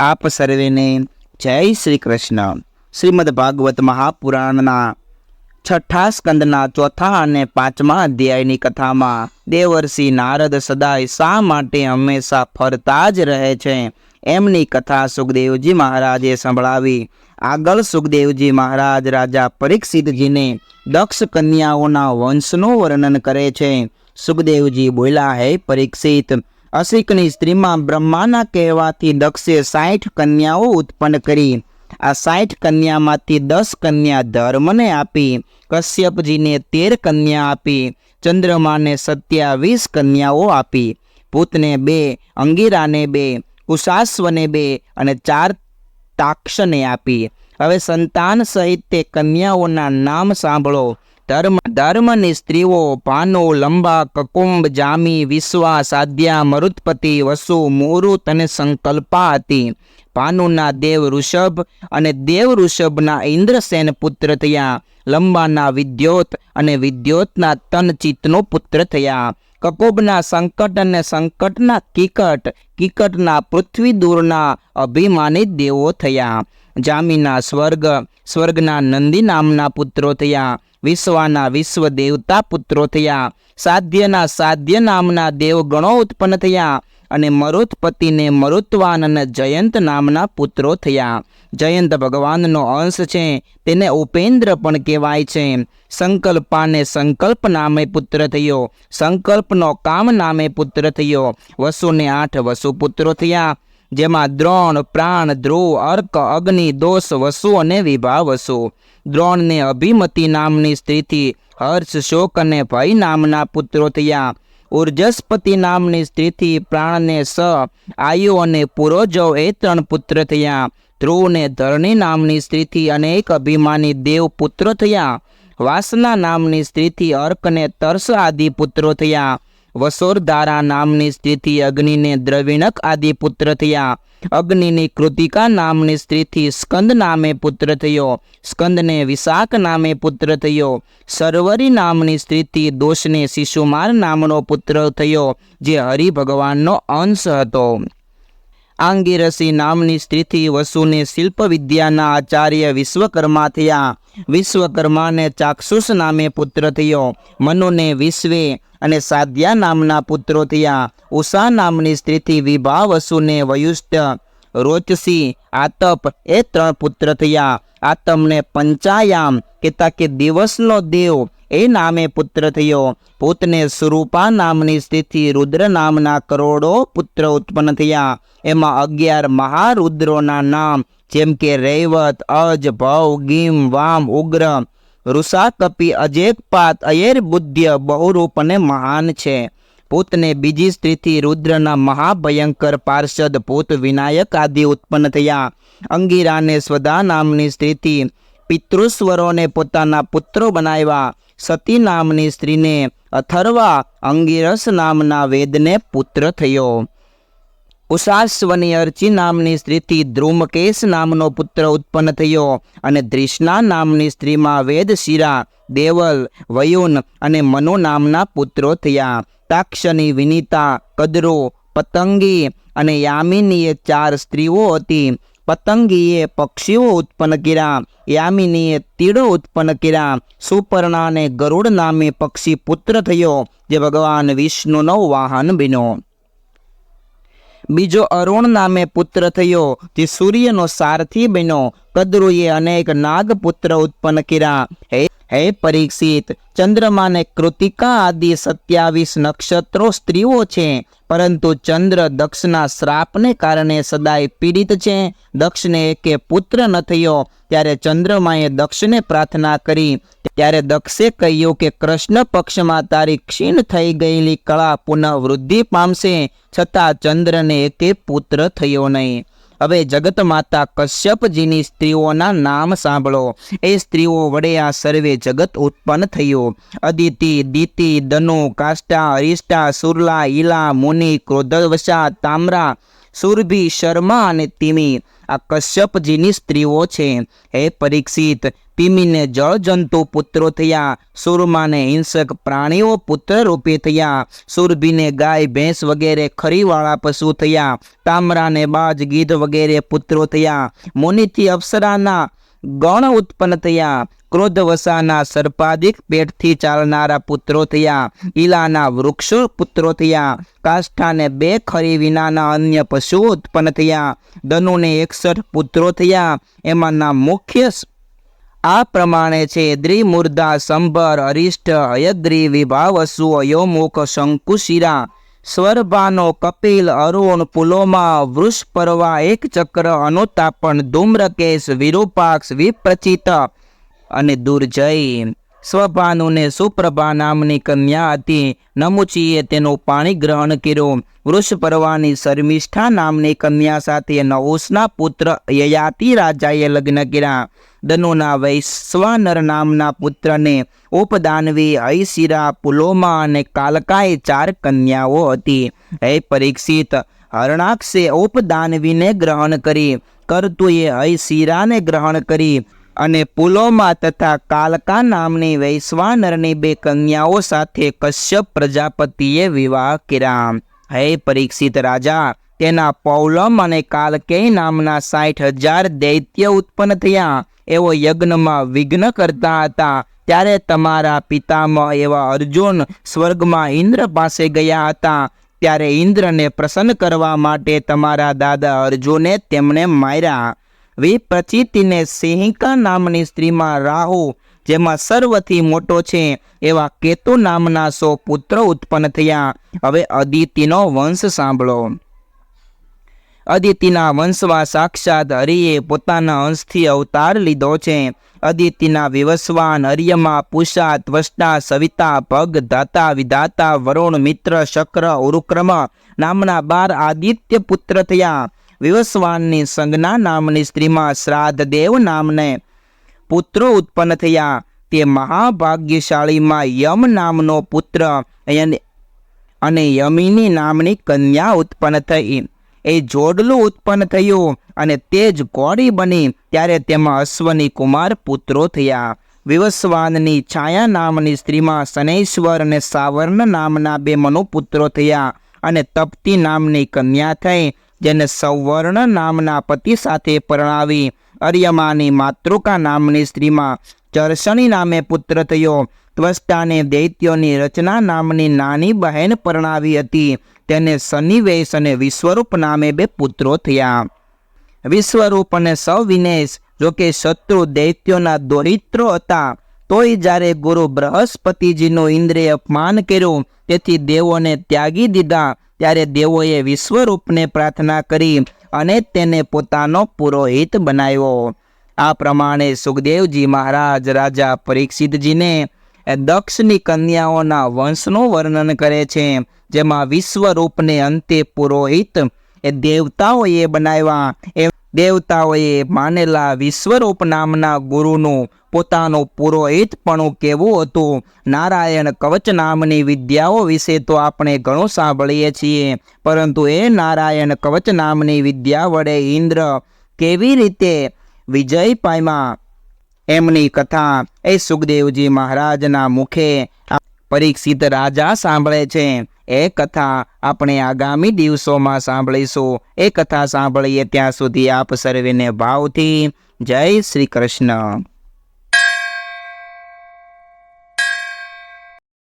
આપ સર્વેને જય શ્રી કૃષ્ણ. શ્રીમદ ભાગવત મહાપુરાણના છઠ્ઠા સ્કંદના ચોથા અને પાંચમા અધ્યાયની કથામાં દેવર્ષિ નારદ સદાય શા માટે હંમેશા ફરતા જ રહે છે? એમની કથા સુખદેવજી મહારાજે સંભળાવી. આગળ સુખદેવજી મહારાજ રાજા પરીક્ષિતજીને દક્ષ કન્યાઓના વંશનું વર્ણન કરે છે. સુખદેવજી બોલ્યા, હે પરીક્ષિત અસિકની સ્ત્રીમાં બ્રહ્માના કહેવાથી દક્ષે સાઠ કન્યાઓ ઉત્પન્ન કરી. આ સાઠ કન્યામાંથી દસ કન્યા ધર્મને આપી, કશ્યપજીને તેર કન્યા આપી, ચંદ્રમાને સત્યાવીસ કન્યાઓ આપી. પૂતને બે, અંગીરાને બે, કુશાશ્વને બે અને ચાર તાક્ષને આપી. હવે સંતાન સહિત તે કન્યાઓના નામ સાંભળો. ધર્મ, ધર્મની સ્ત્રીઓ ભાનો લંબા કકુંભ જામી વિશ્વા સાધ્યા મરુત્પતિ, વસુ, મુહૂર્ત અને સંકલ્પા હતી ભાનુના દેવ ઋષભ અને દેવ ઋષભના ઇન્દ્રસેન પુત્ર થયા. લંબાના વિદ્યોત અને વિદ્યોતના તનચિતનો પુત્ર થયા. કકોબના સંકટ અને સંકટના કિકટ, કિકટના પૃથ્વી દૂરના અભિમાની દેવો થયા. જામીના સ્વર્ગ, સ્વર્ગના નંદી નામના પુત્રો થયા. વિશ્વાના વિશ્વ દેવતા પુત્રો થયા. સાધ્યના સાધ્ય નામના દેવગણો ઉત્પન્ન થયા અને મરુત્પતિને મરુત્વાન અને જયંત નામના પુત્રો થયા. જયંત ભગવાનનો અંશ છે, તેને ઉપેન્દ્ર પણ કહેવાય છે. સંકલ્પાને સંકલ્પ નામે પુત્ર થયો. સંકલ્પનો કામ નામે પુત્ર થયો. વસુને આઠ વસુ પુત્રો થયા, જેમાં દ્રોણ, પ્રાણ, ધ્રુવ, અર્ક, અગ્નિ, દોષ, વસુ અને વિભા વસુ. દ્રોણને અભિમતી નામની સ્ત્રીથી હર્ષ, શોક અને ભય નામના પુત્રો થયા. ઉર્જસ્પતિ નામની સ્ત્રીથી પ્રાણને સ, આયુ અને પુરોજવ એ ત્રણ પુત્ર થયા. ધ્રુવને ધરણી નામની સ્ત્રીથી અનેક અભિમાની દેવ પુત્રો થયા. વાસના નામની સ્ત્રીથી અર્કને તર્સ આદિ પુત્રો થયા. વસોરધારા નામની સ્ત્રીથી અગ્નિને દ્રવિણક આદિ પુત્ર થયા. અગ્નિની કૃતિકા નામની સ્ત્રીથી સ્કંદ નામે પુત્ર થયો. સ્કંદને વિશાખ નામે પુત્ર થયો. સરવરી નામની સ્ત્રીથી દોષને શિશુમાર નામનો પુત્ર થયો, જે હરિ ભગવાનનો અંશ હતો. આંગીરસી નામની સ્ત્રીથી વસુને શિલ્પ વિદ્યાના આચાર્ય વિશ્વકર્મા થયા. વિશ્વકર્માને ચાક્ષુષ નામે પુત્ર થયો. મનુને વિશ્વે અને સાધ્યા નામના પુત્રો થયા. ઉષા નામની સ્ત્રીથી વિભા વસુને વયુષ્ટ રોચસી, આતપ એ ત્રણ પુત્ર થયા. આતમને પંચાયામ કહેતા કે દિવસનો દેવ એ નામે પુત્ર થયો. પૂતને સુરૂપા નામની સ્થિતિ રુદ્ર નામના કરોડો પુત્ર ઉત્પન્ન થયા. એમાં અગિયાર મહારુદ્રોના નામ જેમ કે રૈવત, અજ, ભવ, ગીમ, વામ, ઉગ્ર ઋષાકપી અજેકપાત અયેર બુદ્ધ્ય બહુરૂપ અને મહાન છે. પૂતને બીજી સ્ત્રીથી રુદ્રના મહાભયંકર પાર્ષદ ભૂત વિનાયક આદિ ઉત્પન્ન થયા. અંગીરાને સ્વદા નામની સ્ત્રીથી પિતૃસ્વરોને પોતાના પુત્રો બનાવ્યા. સતી નામની સ્ત્રીને અથર્વા અંગીરસ નામના વેદને પુત્ર થયો. ઉષાશ્વની અર્ચી નામની સ્ત્રીથી ધ્રુમકેશ નામનો પુત્ર ઉત્પન્ન થયો અને ધ્રિષ્ણા નામની સ્ત્રીમાં વેદશિરા, દેવલ, વયુન અને મનો નામના પુત્રો થયા. તાક્ષની વિનીતા, કદરો, પતંગી અને યામિનીએ ચાર સ્ત્રીઓ હતી. પતંગીએ પક્ષીઓ ઉત્પન્ન કર્યા, યામિનીએ તીડો ઉત્પન્ન કર્યા. સુપર્ણાને ગરુડ નામે પક્ષી પુત્ર થયો, જે ભગવાન વિષ્ણુનો વાહન બન્યો. બીજો અરુણ નામે પુત્ર થયો. જે સૂર્યનો સારથી બન્યો. કદરુએ અનેક નાગ પુત્ર ઉત્પન્ન કર્યા. હે હે પરીક્ષિત ચંદ્રમાને કૃતિકા આદિ સત્યાવીસ નક્ષત્રો સ્ત્રીઓ છે, પરંતુ ચંદ્ર દક્ષના શ્રાપને કારણે સદાય પીડિત છે. દક્ષને એકે પુત્ર ન થયો, ત્યારે ચંદ્રમાએ દક્ષને પ્રાર્થના કરી. ત્યારે દક્ષે કહ્યું કે કૃષ્ણ પક્ષમાં તારી ક્ષીણ થઈ ગયેલી કળા પુનઃ વૃદ્ધિ પામશે, છતાં ચંદ્રને એકે પુત્ર થયો નહીં. હવે જગત માતા કશ્યપજીની સ્ત્રીઓના નામ સાંભળો. એ સ્ત્રીઓ વડે આ સર્વે જગત ઉત્પન્ન થયું. અદિતિ, દિતિ દનુ કાષ્ટા, અરિષ્ટા, સુરલા, ઈલા, મુનિ, ક્રોધવશા, તામરા, સુરભી, શર્મા અને તિમી આ કશ્યપજીની સ્ત્રીઓ છે. હે પરીક્ષિત પિમીને જળજંતુ પુત્રો થયા. સુરમાને હિંસક પ્રાણીઓ પુત્ર રૂપે થયા. સુરભીને ગાય, ભેંસ વગેરે ખરીવાળા પશુ થયા. તામરાને બાજ, ગીધ વગેરે પુત્રો થયા. મુનિથી અપ્સરાના ગણ ઉત્પન્ન થયા. ક્રોધવસાના સર્પાધિક પેટથી ચાલનારા પુત્રો થયા. ઈલાના વૃક્ષો પુત્રો થયા. કાષ્ઠાને બે ખરી વિનાના અન્ય પશુઓ ઉત્પન્ન થયા. ધનુને એકસઠ પુત્રો થયા. એમાંના મુખ્ય આ પ્રમાણે છે, દ્રિમૂર્ધા સંભર અરિષ્ટ હયગ્રી વિભાવસુ અયોમુખ શંકુશિરા, સ્વરભાનો, કપિલ, અરુણ, પુલોમા, વૃષપર્વા એક ચક્ર અનુતાપન, ધૂમ્રકેશ, વિરૂપાક્ષ, વિપ્રચિત અને દુર્જય. સ્વભાનુને સુપ્રભા નામની કન્યા હતી. નમુચીએ તેનું પાણી ગ્રહણ કર્યું. વૃષપર્વાની શર્મિષ્ઠા નામની કન્યા સાથે નવોસના પુત્ર યયાતિ રાજાએ લગ્ન કર્યા. દનુના વૈશ્વાનર નામના પુત્રને ઉપદાનવી હૈશિરા પુલોમા અને કાલકાએ ચાર કન્યાઓ હતી. હે પરીક્ષિત, હરણાક્ષે ઉપદાનવીને ગ્રહણ કરી. કરતુએ હૈશિરાને ગ્રહણ કરી. અને પુલોમા તથા કાલકા નામની વૈશ્વાનરની બે કન્યાઓ સાથે કશ્યપ પ્રજાપતિએ વિવાહ કર્યા. હે પરીક્ષિત રાજા, તેના પૌલમ અને કાલકેય નામના સાઠ હજાર દૈત્ય ઉત્પન્ન થયા. એવો યજ્ઞમાં વિઘ્ન કરતા હતા. ત્યારે તમારા પિતામહ એવા અર્જુન સ્વર્ગમાં ઇન્દ્ર પાસે ગયા હતા. ત્યારે ઇન્દ્રને પ્રસન્ન કરવા માટે તમારા દાદા અર્જુને તેમને માર્યા. વિપ્રચિતિને સિંહિકા નામની સ્ત્રીમાં રાહુ, જેમાં સર્વથી મોટો છે, એવા કેતુ નામના સો પુત્ર ઉત્પન્ન થયા. હવે અદિતિનો વંશ સાંભળો. અદિતિના વંશમાં સાક્ષાત હરિએ પોતાના અંશથી અવતાર લીધો છે. અદિતિના વિવસ્વાન અર્યમા પુષા, ત્વષ્ટા, સવિતા ભગ ધાતા, વિધાતા, વરુણ, મિત્ર, શક્ર, ઉરુક્રમ નામના બાર આદિત્ય પુત્ર થયા. વિવસ્વાનની સંજ્ઞા નામની સ્ત્રીમાં શ્રાદ્ધદેવ નામને પુત્રો ઉત્પન્ન થયા. તે મહાભાગ્યશાળીમાં યમ નામનો પુત્ર અને યમિની નામની કન્યા ઉત્પન્ન થઈ. એ જોડલું ઉત્પન્ન થયું અને તે જ ગોળી બની. ત્યારે તેમાં અશ્વની કુમાર પુત્રો થયા. વિવસ્વાનની છાયા નામની સ્ત્રીમાં શનૈશ્વર અને સાવર્ણ નામના બે મનુપુત્રો થયા અને તપ્તી નામની કન્યા થઈ. જેને સૌવર્ણ નામના પતિ સાથે પરણાવી અર્યમાની માતૃકા નામની સ્ત્રીમાં ચરસણી નામે પુત્ર થયો. ત્વષ્ટાને દૈત્યોની રચના નામની નાની બહેન પરણાવી હતી. તેને સન્નિવેશ અને વિશ્વરૂપ નામે બે પુત્રો થયા. વિશ્વરૂપ અને સવિનેશ જોકે શત્રુ દૈત્યોના દોરિત્રો હતા, તોય જ્યારે ગુરુ બૃહસ્પતિજીનું ઇન્દ્રે અપમાન કર્યું, તેથી દેવોને ત્યાગી દીધા. ત્યારે દેવોએ વિશ્વરૂપને પ્રાર્થના કરી અને તેને પોતાનો પુરોહિત બનાવ્યો. આ પ્રમાણે સુખદેવજી મહારાજ, રાજા પરીક્ષિતજીને દક્ષની કન્યાઓના વંશનું વર્ણન કરે છે, જેમાં વિશ્વરૂપને અંતે પુરોહિત એ દેવતાઓએ બનાવ્યા. એ દેવતાઓએ માનેલા વિશ્વરૂપ નામના ગુરુનું પોતાનું પુરોહિતપણું કેવું હતું? નારાયણ કવચ નામની વિદ્યાઓ વિશે તો આપણે ઘણું સાંભળીએ છીએ, પરંતુ એ નારાયણ કવચ નામની વિદ્યા વડે ઇન્દ્ર કેવી રીતે વિજય પામ્યા? એમની કથા એ સુખદેવજી મહારાજના મુખે પરીક્ષિત રાજા સાંભળે છે. એ કથા આપણે આગામી દિવસોમાં સાંભળીશું. એ કથા સાંભળીએ ત્યાં સુધી આપ સર્વેને ભાવથી જય શ્રી કૃષ્ણ.